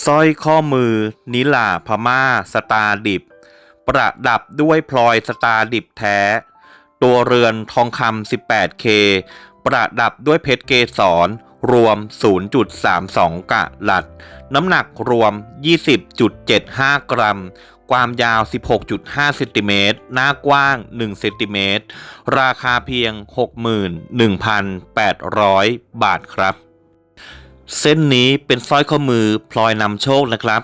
สร้อยข้อมือ นิลาพม่า สตาดิบ ประดับด้วยพลอยสตาดิบแท้ ตัวเรือนทองคำ 18K ประดับด้วยเพชรเกสรรวม 0.32 กะลัด น้ำหนักรวม 20.75 กรัม ความยาว 16.5 เซนติเมตร หน้ากว้าง 1 เซนติเมตร ราคาเพียง 61,800 บาทครับ เส้นนี้เป็นสร้อยข้อมือพลอยนำโชคนะครับ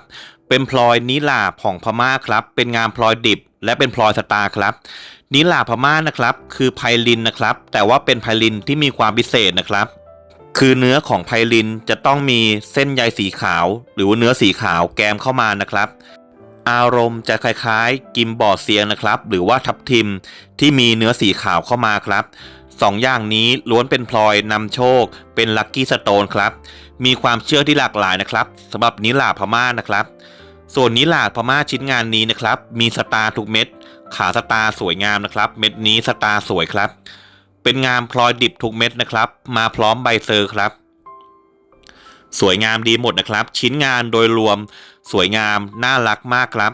เป็นพลอยนิลาของพม่าครับ เป็นงานพลอยดิบ และเป็นพลอยสตาร์ครับนิลาพม่านะครับ คือไพลินนะครับ แต่ว่าเป็นไพลินที่มีความพิเศษนะครับ คือเนื้อของไพลินจะต้องมีเส้นใยสีขาว หรือว่าเนื้อสีขาวแกมเข้ามานะครับ อารมณ์จะคล้ายๆ กิมบอร์เซียงนะครับ หรือว่าทับทิมที่มีเนื้อสีขาวเข้ามาครับสองอย่างนี้ล้วนเป็นพลอยนำโชค เป็นลัคกี้สโตนครับ มีความเชื่อที่หลากหลายนะครับสำหรับนิลาพม่านะครับ ส่วนนิลาพม่าชิ้นงานนี้นะครับ มีสตาร์ทุกเม็ด ขาสตาร์สวยงามนะครับ เม็ดนี้สตาร์สวยครับ เป็นงามพลอยดิบทุกเม็ดนะครับ มาพร้อมใบเซอร์ครับ สวยงามดีหมดนะครับ ชิ้นงานโดยรวม สวยงามน่ารักมากครับ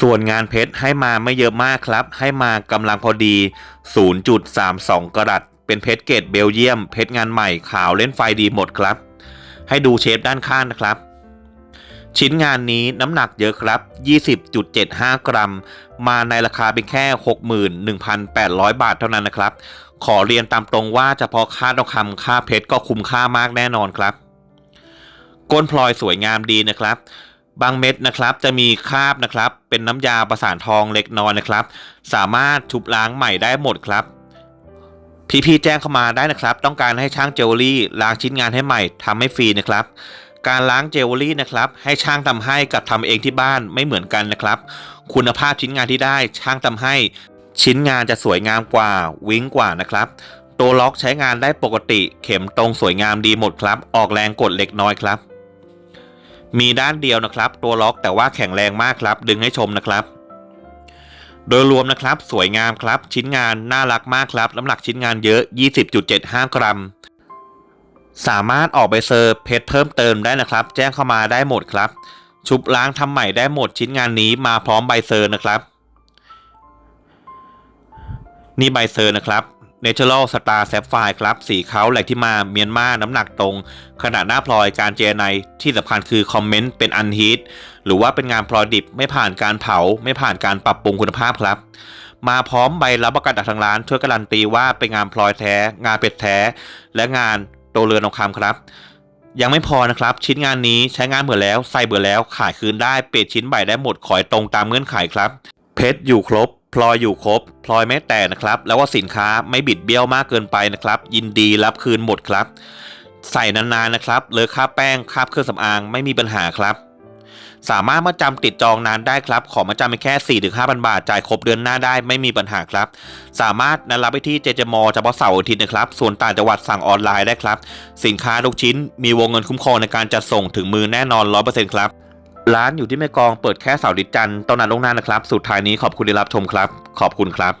ส่วนงานเพชรให้มาไม่เยอะมากครับ ให้มากำลังพอดี 0.32 กรัต เป็นเพชรเกรดเบลเยียม เพชรงานใหม่ขาวเล่นไฟดีหมดครับ ให้ดูเชฟด้านข้างนะครับ ชิ้นงานนี้น้ำหนักเยอะครับ 20.75 กรัม มาในราคาเป็นแค่ 61,800 บาทเท่านั้นนะครับ ขอเรียนตามตรงว่าเฉพาะค่าทองคำค่าเพชรก็คุ้มค่ามากแน่นอนครับก้นพลอยสวยงามดีนะครับ บางเม็ดนะครับจะมีคราบนะครับ เป็นน้ำยาประสานทองเล็กน้อยนะครับ สามารถชุบล้างใหม่ได้หมดครับ พี่ๆแจ้งเข้ามาได้นะครับ ต้องการให้ช่างเจวเวลรี่ล้างชิ้นงานให้ใหม่ทำให้ฟรีนะครับการล้างเจวเวลรี่นะครับให้ช่างทำให้กับทำเองที่บ้านไม่เหมือนกันนะครับ คุณภาพชิ้นงานที่ได้ช่างทำให้ ชิ้นงานจะสวยงามกว่าวิ้งกว่านะครับ ตัวล็อกใช้งานได้ปกติ เข็มตรงสวยงามดีหมดครับ ออกแรงกดเล็กน้อยครับ มีด้านเดียวนะครับ ตัวล็อกแต่ว่าแข็งแรงมากครับ ดึงให้ชมนะครับ โดยรวมนะครับ สวยงามครับ ชิ้นงานน่ารักมากครับ น้ำหนักชิ้นงานเยอะ 20.75 กรัม สามารถออกใบเซอร์เพชรเพิ่มเติมได้นะครับ แจ้งเข้ามาได้หมดครับ ชุบล้างทำใหม่ได้หมดชิ้นงานนี้มาพร้อมใบเซอร์นะครับ นี่ใบเซอร์นะครับ Natural Star Sapphire ครับ สีเขาแหลกที่มาเมียนมาน้ำหนักตรง ขนาดหน้าพลอยการเจไนที่สำคัญคือคอมเมนต์เป็นอันฮีทหรือว่าเป็นงานพลอยดิบไม่ผ่านการเผา ไม่ผ่านการปรับปรุงคุณภาพครับ มาพร้อมใบรับประกันจากทางร้านช่วยการันตีว่าเป็นงานพลอยแท้ งานเป็ดแท้ และงานโตเรือนทองคำครับ ยังไม่พอนะครับ ชิ้นงานนี้ใช้งานเบื่อแล้วใส่เบื่อแล้วขายคืนได้เปลี่ยนชิ้นใหม่ได้หมดขอให้ตรงตามเงื่อนไขครับ เพชรอยู่ครบ พลอยอยู่ครบ พลอยไม่แตกนะครับ แล้วว่าสินค้าไม่บิดเบี้ยวมากเกินไปนะครับ ยินดีรับคืนหมดครับ ใส่นานๆนะครับเลอคราแป้งคราบเครื่องสำอางไม่มีปัญหาครับสามารถมาจำติดจองนานได้ครับ ขอมาจำเป็นแค่4-5,000บาท จ่ายครบเดือนหน้าได้ไม่มีปัญหาครับ สามารถนัดรับไปที่เจเจมอเฉพาะเสาร์อาทิตย์นะครับ ส่วนต่างจังหวัดสั่งออนไลน์ได้ครับ สินค้าทุกชิ้นมีวงเงินคุ้มครองในการจัดส่งถึงมือแน่นอน 100%ครับ ร้านอยู่ที่แม่กองเปิดแค่เสาร์อาทิตย์จันทร์ต้องนัดล่วงหน้านะครับ สุดท้ายนี้ขอบคุณที่รับชมครับ ขอบคุณครับ